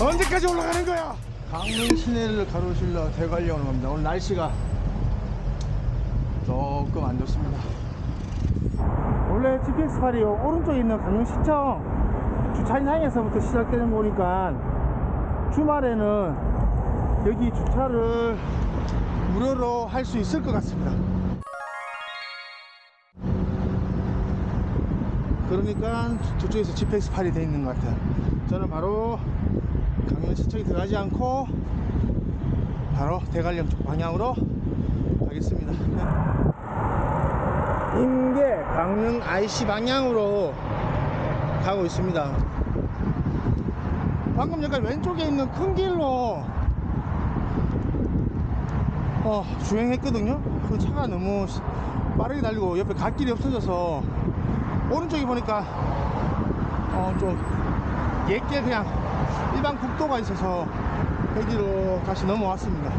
언제까지 올라가는 거야? 강릉 시내를 가로질러 대관령으로 갑니다. 오늘 날씨가 조금 안 좋습니다. 원래 GPX 팔이 오른쪽에 있는 강릉 시청 주차장에서부터 시작되는 거니까 주말에는 여기 주차를 무료로 할 수 있을 것 같습니다. 그러니까 저쪽에서 GPX 팔이 돼 있는 것 같아요. 저는 바로 강릉 시청에 들어가지 않고 바로 대관령 쪽 방향으로 가겠습니다. 임계 강릉 IC 방향으로 가고 있습니다. 방금 약간 왼쪽에 있는 큰 길로 어, 주행했거든요. 그 차가 너무 빠르게 달리고 옆에 갈 길이 없어져서 오른쪽에 보니까 어, 좀 옛길 그냥 일반 국도가 있어서 여기로 다시 넘어왔습니다.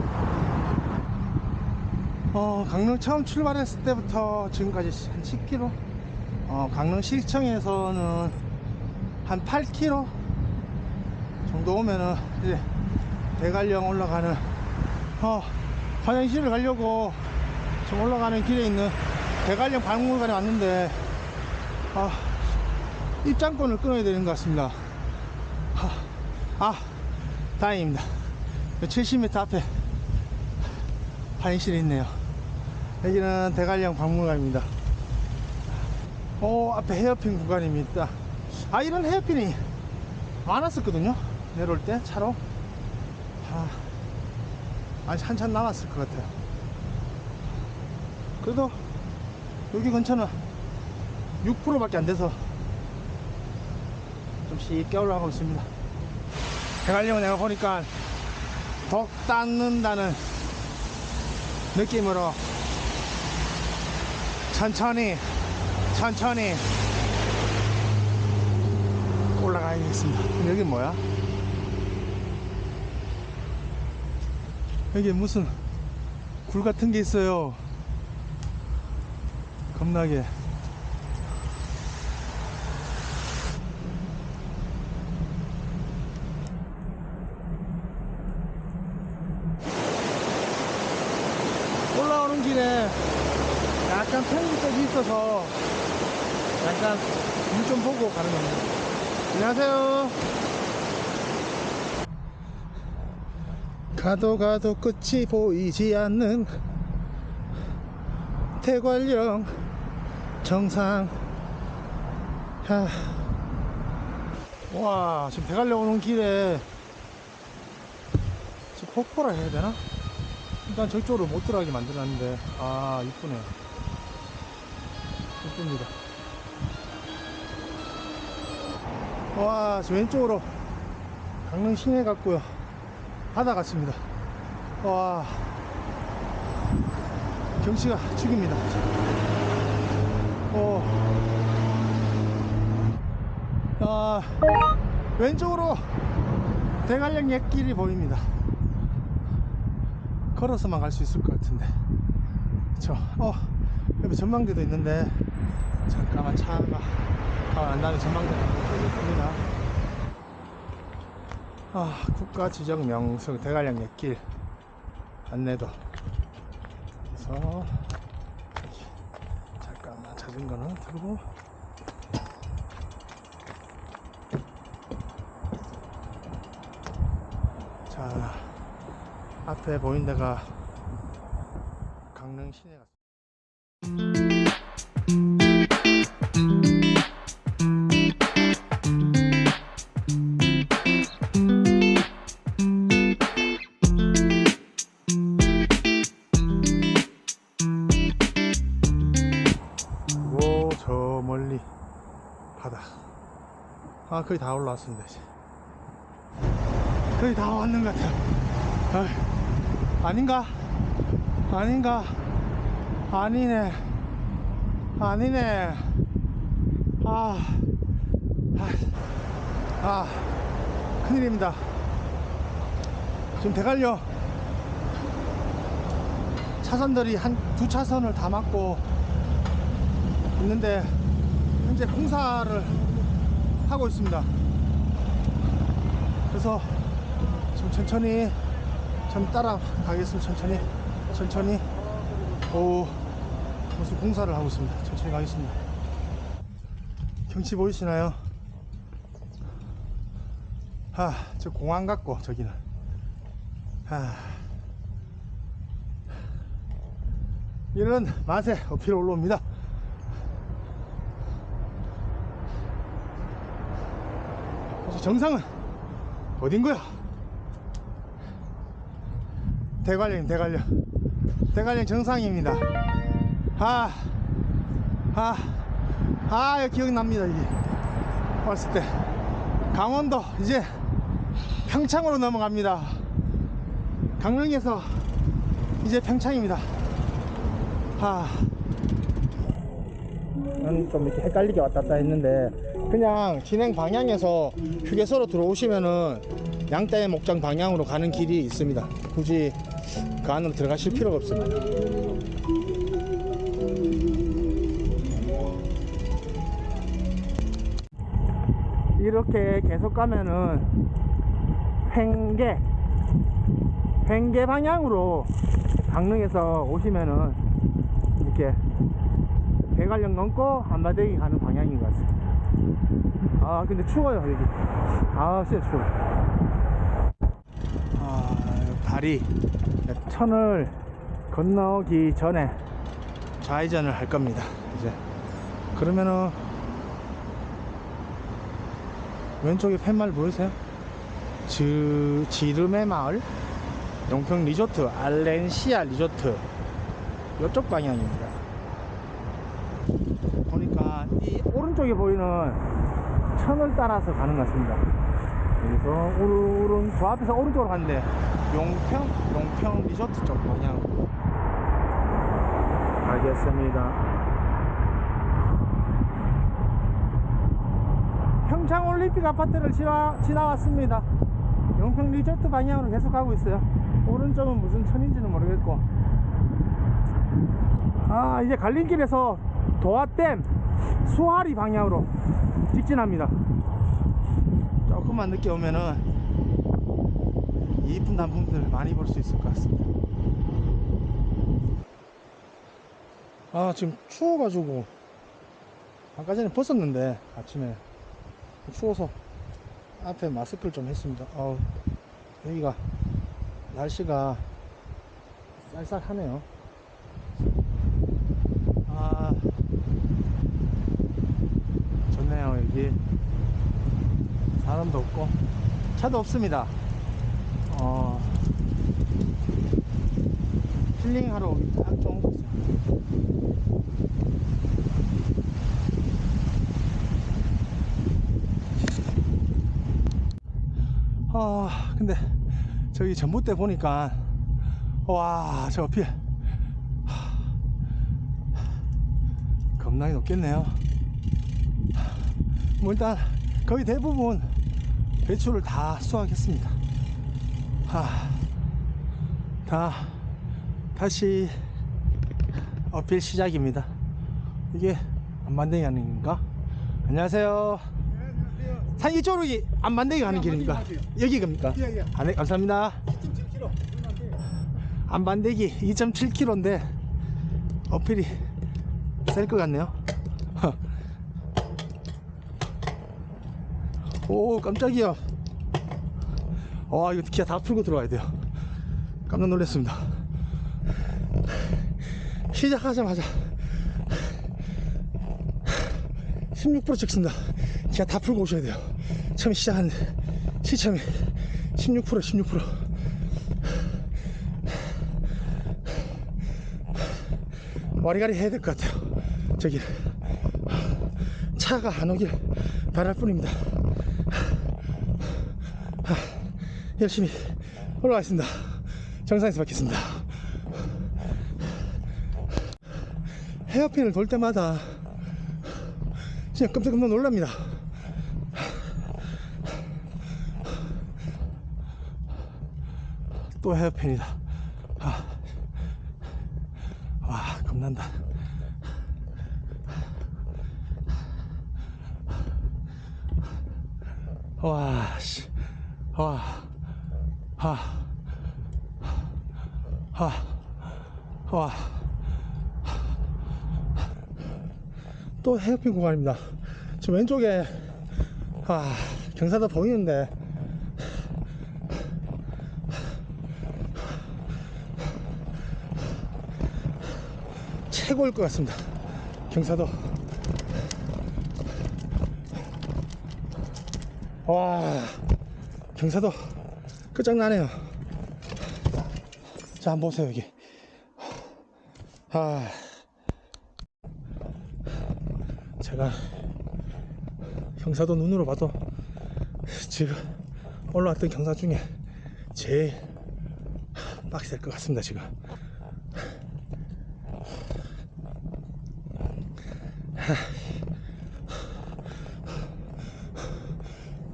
어, 강릉 처음 출발했을 때부터 지금까지 한 10km. 어, 강릉 시청에서는 한 8km 정도 오면은 이제 대관령 올라가는 어, 화장실을 가려고 지금 올라가는 길에 있는 대관령 박물관에 왔는데 아, 입장권을 끊어야 되는 것 같습니다. 아, 아 다행입니다. 70m 앞에 화장실이 있네요. 여기는 대관령 박물관입니다. 어, 앞에 헤어핀 구간입니다. 아, 이런 헤어핀이 많았었거든요. 내려올 때 차로. 아, 아직 한참 남았을 것 같아요. 그래도 여기 근처는 6%밖에 안 돼서 좀 쉽게 올라가고 있습니다. 대관령은 내가 보니까 독 닦는다는 느낌으로 천천히 천천히 올라가야겠습니다. 여기 뭐야? 여기 무슨 굴 같은 게 있어요. 겁나게. 올라오는 길에 약간 있어서 약간 물 좀 보고 가는 겁니다. 안녕하세요. 가도 가도 끝이 보이지 않는 대관령 정상. 하. 와, 지금 대관령 오는 길에 지금 폭포라 해야 되나? 일단 저쪽으로 못 들어가게 만들었는데 아 이쁘네 이쁩니다. 와 왼쪽으로 강릉 시내 갔고요. 바다 같습니다. 와 경치가 죽입니다. 어. 아 왼쪽으로 대관령 옛길이 보입니다. 걸어서만 갈 수 있을 것 같은데. 그쵸? 어 옆에 전망대도 있는데 잠깐만 차가 가만 안 나는 전망대가 보겠습니다 아 국가 지정 명성 대관령 옛길 안내도 그래서 잠깐만 자전거는 들고 자 앞에 보인 데가 강릉 시내 같습니다. 아 거의 다 올라왔습니다 이제. 거의 다 왔는 것 같아요. 어이, 아닌가? 아닌가? 아니네. 아니네. 아, 아, 아, 큰일입니다. 지금 대관령 차선들이 한 두 차선을 다 막고 있는데 현재 공사를 하고 있습니다. 그래서 좀 천천히 좀 따라가겠습니다. 천천히, 천천히. 오, 무슨 공사를 하고 있습니다. 천천히 가겠습니다. 경치 보이시나요? 아, 저 공항 같고 저기는. 아. 이런 맛에 어필 올라옵니다. 그래서 정상은 어딘 거야? 대관령, 대관령. 대관령 정상입니다. 아, 아, 아, 기억납니다, 이게. 왔을 때. 강원도, 이제 평창으로 넘어갑니다. 강릉에서 이제 평창입니다. 아. 저는 좀 이렇게 헷갈리게 왔다 갔다 했는데 그냥 진행 방향에서 휴게소로 들어오시면은 양떼 목장 방향으로 가는 길이 있습니다. 굳이 그 안으로 들어가실 필요가 없습니다. 이렇게 계속 가면은 횡계 횡계 방향으로 강릉에서 오시면은 이렇게 대관령 넘고 한마대기 가는 방향인 것 같아요. 아 근데 추워요 여기. 아 진짜 추워. 아 다리 천을 건너기 전에 좌회전을 할 겁니다. 이제 그러면은 왼쪽에 팻말 보이세요? 지, 지름의 마을 용평 리조트 알렌시아 리조트 이쪽 방향입니다 보니까 이 오른쪽에 보이는 천을 따라서 가는 것 같습니다 그래서 오른 저 앞에서 오른쪽으로 갔는데 용평 용평 리조트 쪽 방향으로 가겠습니다 평창 올림픽 아파트를 지나, 지나왔습니다. 용평 리조트 방향으로 계속 가고 있어요. 오른쪽은 무슨 천인지는 모르겠고. 아, 이제 갈림길에서 도화댐 수하리 방향으로 직진합니다. 조금만 늦게 오면은 이쁜 단풍들 많이 볼 수 있을 것 같습니다. 아, 지금 추워가지고 아까 전에 벗었는데 아침에 추워서 앞에 마스크를 좀 했습니다. 아우, 여기가 날씨가 쌀쌀하네요. 아, 좋네요, 여기. 사람도 없고, 차도 없습니다. 어, 힐링하러 오기 딱 좋은 곳이에요. 아 근데 저기 전봇대 보니까 와저 하, 겁나게 높겠네요 뭐 일단 거의 대부분 배추를 다 수확했습니다 하, 다 다시 어필 시작입니다 이게 안만대기 하는 건가 안녕하세요 산 이쪽으로 이- 안 만들게 가는 길입니까? 여기 겁니까? 예, 예. 아, 네, 감사합니다. 2.7km. 안 만들기 2.7km인데 어필이 셀 것 같네요. 오, 깜짝이야. 와, 이거 기아 다 풀고 들어와야 돼요. 깜짝 놀랐습니다. 시작하자마자 16% 찍습니다. 기아 다 풀고 오셔야 돼요. 처음 시작한 시점이 16% 16% 와리가리 해야 될 것 같아요. 저기 차가 안 오길 바랄 뿐입니다. 열심히 올라가겠습니다. 정상에서 뵙겠습니다. 헤어핀을 돌 때마다 진짜 깜짝깜짝 놀랍니다. 또 헤어핀이다. 아. 와, 겁난다. 와, 씨. 와. 하, 하, 와. 또 헤어핀 구간입니다. 지금 왼쪽에, 아, 경사도 보이는데, 최고일 것 같습니다. 경사도. 와, 경사도 끝장나네요. 자, 한번 보세요, 여기. 아, 제가 경사도 눈으로 봐도 지금 올라왔던 경사 중에 제일 빡셀 것 같습니다, 지금.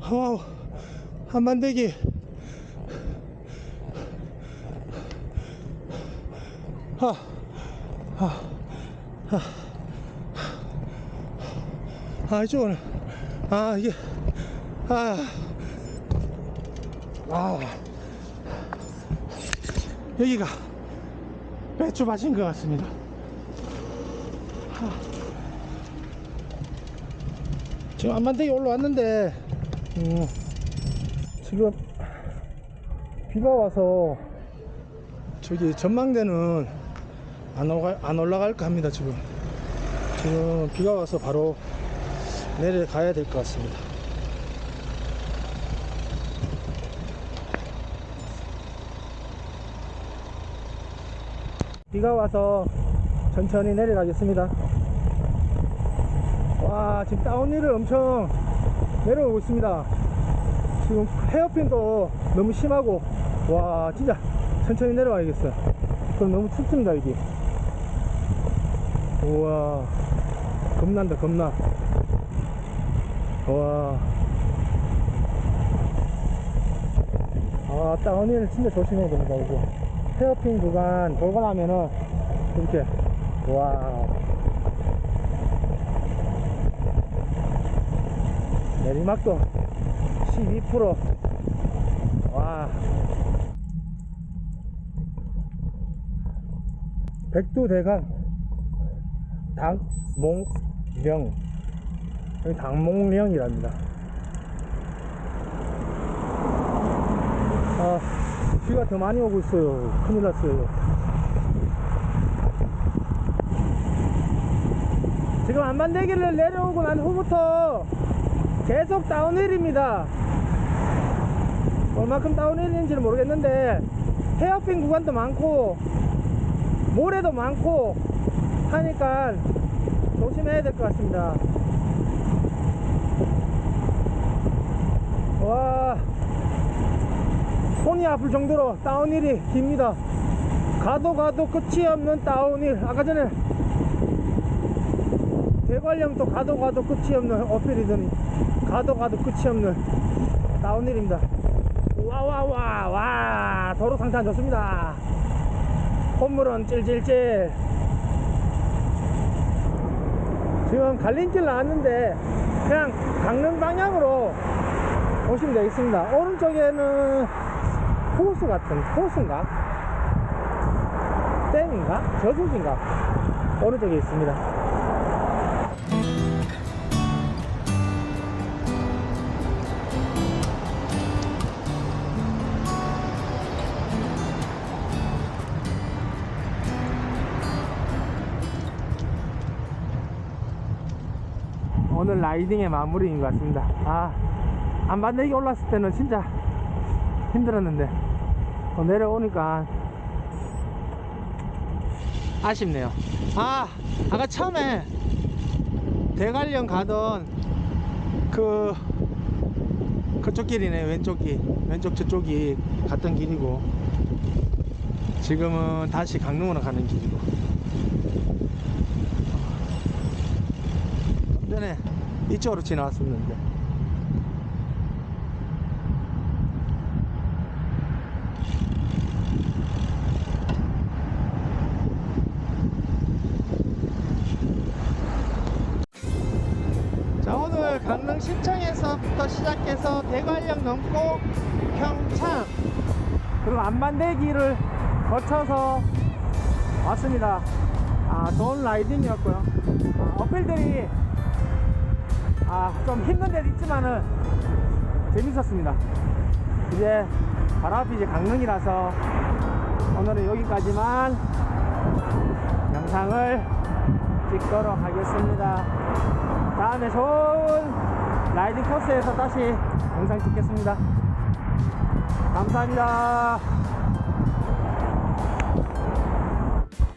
와우, 한반대기. 하, 하, 아, 이쪽은, 아, 이게, 아, 아, 여기가 배추 밭인 것 같습니다. 지금 안만대기 올라왔는데 음, 지금 비가 와서 저기 전망대는 안, 올라, 안 올라갈까 합니다 지금. 지금 비가 와서 바로 내려가야 될 것 같습니다. 비가 와서 천천히 내려가겠습니다. 와 지금 다운힐을 엄청 내려오고 있습니다. 지금 헤어핀도 너무 심하고 와 진짜 천천히 내려와야겠어요. 그럼 너무 춥습니다 여기. 우와 겁난다 겁나 와. 아, 다운힐 진짜 조심해야 됩니다, 이거. 헤어핀 구간 돌고 나면은, 이렇게, 와. 내리막도 12% 와. 백두대간 당몽령 여기 당몽령이랍니다. 아 비가 더 많이 오고 있어요. 큰일 났어요. 지금 안반대기를 내려오고 난 후부터 계속 다운힐입니다. 얼마큼 다운힐인지는 모르겠는데 헤어핀 구간도 많고 모래도 많고 하니까 조심해야 될 것 같습니다 와. 손이 아플 정도로 다운힐이 깁니다. 가도 가도 끝이 없는 다운힐. 아까 전에 대관령도 가도 가도 끝이 없는 어필이더니 가도 가도 끝이 없는 다운힐입니다. 와와와 와. 도로 상태 좋습니다. 콧물은 찔찔찔. 지금 갈림길 나왔는데 그냥 강릉 방향으로 오시면 되겠습니다. 오른쪽에는 호수 같은 호수인가? 댐인가? 저수지인가? 오른쪽에 있습니다. 오늘 라이딩의 마무리인 것 같습니다. 아, 안반대기 올랐을 때는 진짜 힘들었는데, 어, 내려오니까 아쉽네요. 아, 아까 처음에 대관령 가던 그, 그쪽 길이네, 왼쪽 길. 왼쪽 저쪽이 갔던 길이고, 지금은 다시 강릉으로 가는 길이고. 전에 이쪽으로 지나왔었는데 대관령 넘고 평창 그리고 안만대기를 거쳐서 왔습니다. 아, 좋은 라이딩이었고요. 아, 어필들이 아, 좀 힘든 데도 있지만은 재밌었습니다. 이제 바로 앞이 이제 강릉이라서 오늘은 여기까지만 영상을 찍도록 하겠습니다. 다음에 좋은 라이딩 코스에서 다시 영상 찍겠습니다. 감사합니다.